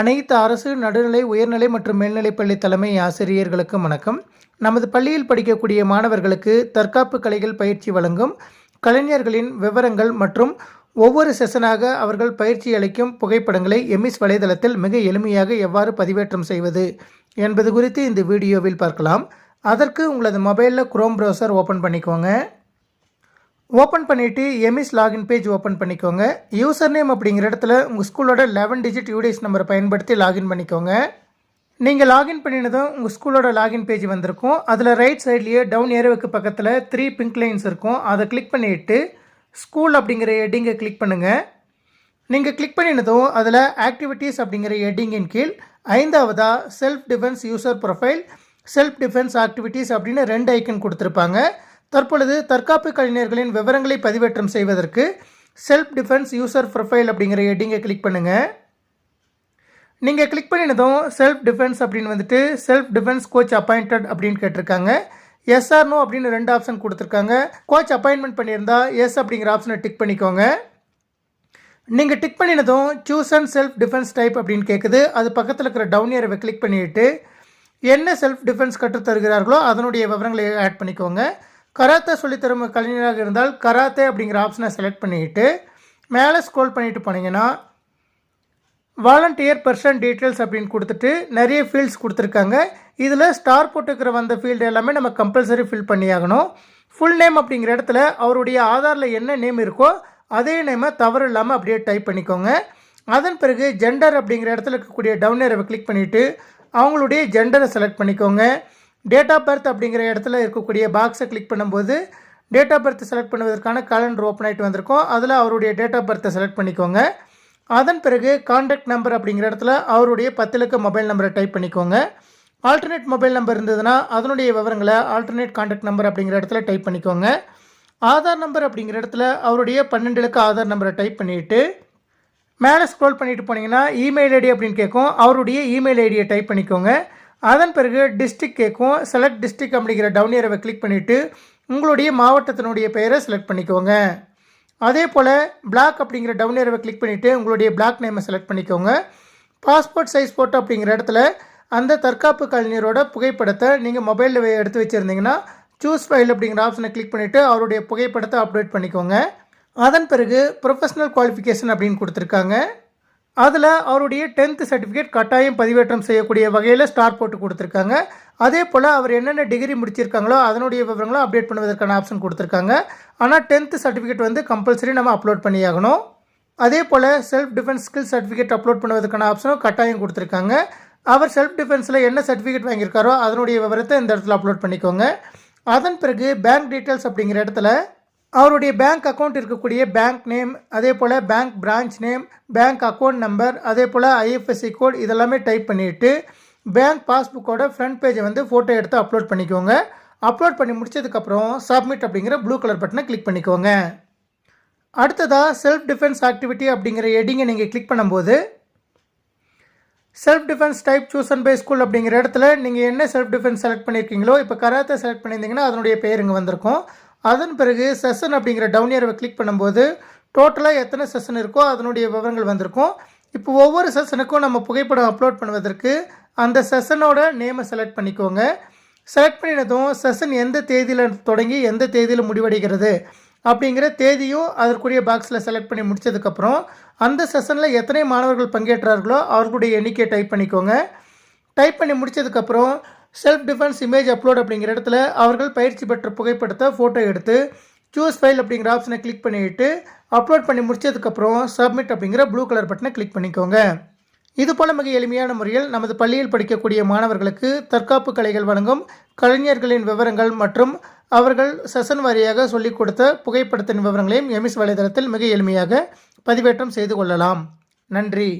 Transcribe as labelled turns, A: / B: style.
A: அனைத்து அரசு நடுநிலை உயர்நிலை மற்றும் மேல்நிலைப்பள்ளி தலைமை ஆசிரியர்களுக்கும் வணக்கம். நமது பள்ளியில் படிக்கக்கூடிய மாணவர்களுக்கு தற்காப்பு கலைகள் பயிற்சி வழங்கும் கலைஞர்களின் விவரங்கள் மற்றும் ஒவ்வொரு செஷனாக அவர்கள் பயிற்சி அளிக்கும் புகைப்படங்களை எம்இஸ் வலைதளத்தில் மிக எளிமையாக எவ்வாறு பதிவேற்றம் செய்வது என்பது குறித்து இந்த வீடியோவில் பார்க்கலாம். அதற்கு உங்களது மொபைலில் குரோம் ப்ரௌசர் ஓப்பன் பண்ணிக்கோங்க. ஓப்பன் பண்ணிவிட்டு எம்இஸ் லாகின் பேஜ் ஓப்பன் பண்ணிக்கோங்க. யூசர் நேம் அப்படிங்கிற இடத்துல உங்கள் ஸ்கூலோட லெவன் டிஜிட் யூடிஎஸ் நம்பரை பயன்படுத்தி லாகின் பண்ணிக்கோங்க. நீங்கள் லாகின் பண்ணினதும் உங்கள் ஸ்கூலோட லாகின் பேஜ் வந்திருக்கும். அதில் ரைட் சைட்லேயே டவுன் ஏரோவுக்கு பக்கத்தில் த்ரீ பிங்க் லைன்ஸ் இருக்கும். அதை கிளிக் பண்ணிவிட்டு ஸ்கூல் அப்படிங்கிற ஹெட்டிங்கை கிளிக் பண்ணுங்கள் நீங்கள் கிளிக் பண்ணினதும் அதில் ஆக்டிவிட்டீஸ் அப்படிங்கிற ஹெட்டிங்கின் கீழ் ஐந்தாவதாக self defence user profile self defence activities அப்படின்னு ரெண்டு ஐக்கன் கொடுத்துருப்பாங்க. தற்பொழுது தற்காப்பு கலைஞர்களின் விவரங்களை பதிவேற்றம் செய்வதற்கு செல்ஃப் டிஃபென்ஸ் யூசர் ப்ரொஃபைல் அப்படிங்கிற ஹெட்டிங்கை கிளிக் பண்ணுங்கள் நீங்கள் கிளிக் பண்ணினதும் செல்ஃப் டிஃபென்ஸ் அப்படின்னு வந்துட்டு செல்ஃப் டிஃபென்ஸ் கோச் அப்பாயிண்டட் அப்படின்னு கேட்டிருக்காங்க. எஸ்ஆர் நோ அப்படின்னு ரெண்டு ஆப்ஷன் கொடுத்துருக்காங்க. கோச் அப்பாயின்மெண்ட் பண்ணியிருந்தா எஸ் அப்படிங்கிற ஆப்ஷனை டிக் பண்ணிக்கோங்க. நீங்கள் tick பண்ணினதும் choose and self defence type அப்படின்னு கேட்குது அது பக்கத்தில் இருக்கிற டவுன் ஏரவை கிளிக் பண்ணிவிட்டு என்ன செல்ஃப் டிஃபென்ஸ் கற்றுத் தருகிறார்களோ அதனுடைய விவரங்களை ஆட் பண்ணிக்கோங்க. கராத்தே சொல்லித்தரும் கலைஞராக இருந்தால் கராத்தே அப்படிங்கிற ஆப்ஷனை செலக்ட் பண்ணிக்கிட்டு மேலே ஸ்க்ரோல் பண்ணிட்டு போனீங்கன்னா வாலண்டியர் பர்சன் டீட்டெயில்ஸ் அப்படின்னு கொடுத்துட்டு நிறைய ஃபீல்ட்ஸ் கொடுத்துருக்காங்க. இதில் ஸ்டார் போட்டுக்கிற வந்த ஃபீல்டு எல்லாமே நம்ம கம்பல்சரி ஃபில் பண்ணியாகணும் ஃபுல் நேம் அப்படிங்கிற இடத்துல அவருடைய ஆதாரில் என்ன நேம் இருக்கோ அதே நேமை தவறு இல்லாமல் அப்படியே டைப் பண்ணிக்கோங்க. அதன் பிறகு ஜெண்டர் அப்படிங்கிற இடத்துல இருக்கக்கூடிய டவுன் கிளிக் பண்ணிவிட்டு அவங்களுடைய ஜெண்டரை செலக்ட் பண்ணிக்கோங்க. டேட் ஆஃப் பர்த் அப்படிங்கிற இடத்துல இருக்கக்கூடிய பாக்ஸை கிளிக் பண்ணும்போது டேட் ஆஃப் பர்த் செலக்ட் பண்ணுவதற்கான கேலண்டர் ஓப்பன் ஆகிட்டு வந்திருக்கும். அதில் அவருடைய டேட் ஆஃப் பர்த்தை செலக்ட் பண்ணிக்கோங்க. அதன் பிறகு கான்டாக்ட் நம்பர் அப்படிங்கிற இடத்துல அவருடைய பத்திலுக்கு மொபைல் நம்பரை டைப் பண்ணிக்கோங்க. ஆல்டர்னேட் மொபைல் நம்பர் இருந்ததுன்னா அதனுடைய விவரங்களை ஆல்டர்னேட் கான்டாக்ட் நம்பர் அப்படிங்கிற இடத்துல டைப் பண்ணிக்கோங்க. ஆதார் நம்பர் அப்படிங்கிற இடத்துல அவருடைய பன்னெண்டு இலக்க ஆதார் நம்பரை டைப் பண்ணிவிட்டு மேலே ஸ்க்ரோல் பண்ணிட்டு போனீங்கன்னா இமெயில் ஐடி அப்படின்னு கேட்கும். அவருடைய இமெயில் ஐடியை டைப் பண்ணிக்கோங்க. அதன் பிறகு டிஸ்ட்ரிக் கேட்கும் செலக்ட் டிஸ்ட்ரிக் அப்படிங்கிற டவுன் ஏரவை கிளிக் பண்ணிவிட்டு உங்களுடைய மாவட்டத்தினுடைய பெயரை செலக்ட் பண்ணிக்கோங்க. அதே போல் பிளாக் அப்படிங்கிற டவுன் ஏரவை கிளிக் பண்ணிவிட்டு உங்களுடைய பிளாக் நேமை செலக்ட் பண்ணிக்கோங்க. பாஸ்போர்ட் சைஸ் ஃபோட்டோ அப்படிங்கிற இடத்துல அந்த தற்காப்பு கலைஞரோட புகைப்படத்தை நீங்கள் மொபைலில் எடுத்து வச்சுருந்தீங்கன்னா சூஸ் ஃபைல் அப்படிங்கிற ஆப்ஷனை கிளிக் பண்ணிவிட்டு அவருடைய புகைப்படத்தை அப்டேட் பண்ணிக்கோங்க. அதன் பிறகு ப்ரொஃபஷ்னல் குவாலிஃபிகேஷன் அப்படின்னு கொடுத்துருக்காங்க. அதில் அவருடைய டென்த்து சர்டிஃபிகேட் கட்டாயம் பதிவேற்றம் செய்யக்கூடிய வகையில் ஸ்டார் போட்டு கொடுத்துருக்காங்க. அதே போல் அவர் என்னென்ன டிகிரி முடிச்சிருக்காங்களோ அதனுடைய விவரங்களும் அப்டேட் பண்ணுவதற்கான ஆப்ஷன் கொடுத்துருக்காங்க. ஆனால் டென்த்து சர்டிஃபிகேட் வந்து கம்பல்சரி நம்ம அப்லோட் பண்ணியாகணும். அதே போல் self defence skill certificate upload பண்ணுவதற்கான ஆப்ஷனும் கட்டாயம் கொடுத்துருக்காங்க. அவர் செல்ஃப் டிஃபென்ஸில் என்ன சர்டிஃபிகேட் வாங்கியிருக்காரோ அதனுடைய விவரத்தை இந்த இடத்துல அப்லோட் பண்ணிக்கோங்க. அதன் பிறகு பேங்க் டீட்டெயில்ஸ் அப்படிங்கிற இடத்துல அவருடைய பேங்க் அக்கௌண்ட் இருக்கக்கூடிய பேங்க் நேம் அதே போல் bank branch name bank account number அதே போல் ஐஎஃப்எஸ்சி கோட் இதெல்லாமே டைப் பண்ணிவிட்டு பேங்க் பாஸ்புக்கோட ஃப்ரண்ட் பேஜை வந்து ஃபோட்டோ எடுத்து அப்லோட் பண்ணிக்கோங்க. அப்லோட் பண்ணி முடிச்சதுக்கப்புறம் சப்மிட் அப்படிங்கிற ப்ளூ கலர் பட்டனை கிளிக் பண்ணிக்கோங்க. அடுத்ததாக செல்ஃப் டிஃபென்ஸ் ஆக்டிவிட்டி அப்படிங்கிற ஹெட்டிங்கை நீங்கள் கிளிக் பண்ணும்போது செல்ஃப் டிஃபென்ஸ் டைப் சூசன் அண்ட் பை ஸ்கூல் அப்படிங்கிற இடத்துல நீங்கள் என்ன செல்ஃப் டிஃபென்ஸ் செலக்ட் பண்ணியிருக்கீங்களோ இப்போ கராத்தை செலக்ட் பண்ணியிருந்தீங்கன்னா அதனுடைய பேர் இங்கே வந்திருக்கும். அதன் பிறகு செஷன் அப்படிங்கிற டவுன் கிளிக் பண்ணும்போது டோட்டலாக எத்தனை செஷன் இருக்கோ அதனுடைய விவரங்கள் வந்திருக்கும். இப்போ ஒவ்வொரு செஷனுக்கும் நம்ம புகைப்படம் அப்லோட் பண்ணுவதற்கு அந்த செஷனோட நேமை செலக்ட் பண்ணிக்கோங்க. செலக்ட் பண்ணினதும் செஷன் எந்த தேதியில் தொடங்கி எந்த தேதியில் முடிவடைகிறது அப்படிங்கிற தேதியும் அதற்குரிய பாக்ஸில் செலக்ட் பண்ணி முடித்ததுக்கப்புறம் அந்த செஷனில் எத்தனை மாணவர்கள் பங்கேற்றார்களோ அவர்களுடைய எண்ணிக்கையை டைப் பண்ணிக்கோங்க. டைப் பண்ணி முடித்ததுக்கப்புறம் செல்ஃப் டிஃபென்ஸ் இமேஜ் அப்லோட் அப்படிங்கிற இடத்துல அவர்கள் பயிற்சி பெற்ற புகைப்படத்தை ஃபோட்டோ எடுத்து சூஸ் ஃபைல் அப்படிங்கிற ஆப்ஷனை கிளிக் பண்ணிவிட்டு அப்லோட் பண்ணி முடித்ததுக்கப்புறம் சப்மிட் அப்படிங்கிற ப்ளூ கலர் பட்டனை கிளிக் பண்ணிக்கோங்க. இது போல மிக எளிமையான முறையில் நமது பள்ளியில் படிக்கக்கூடிய மாணவர்களுக்கு தற்காப்பு கலைகள் வழங்கும் கலைஞர்களின் விவரங்கள் மற்றும் அவர்கள் செஷன் வாரியாக சொல்லிக் கொடுத்த புகைப்படத்தின் விவரங்களையும் எமிஸ் வலைதளத்தில் மிக எளிமையாக பதிவேற்றம் செய்து கொள்ளலாம். நன்றி.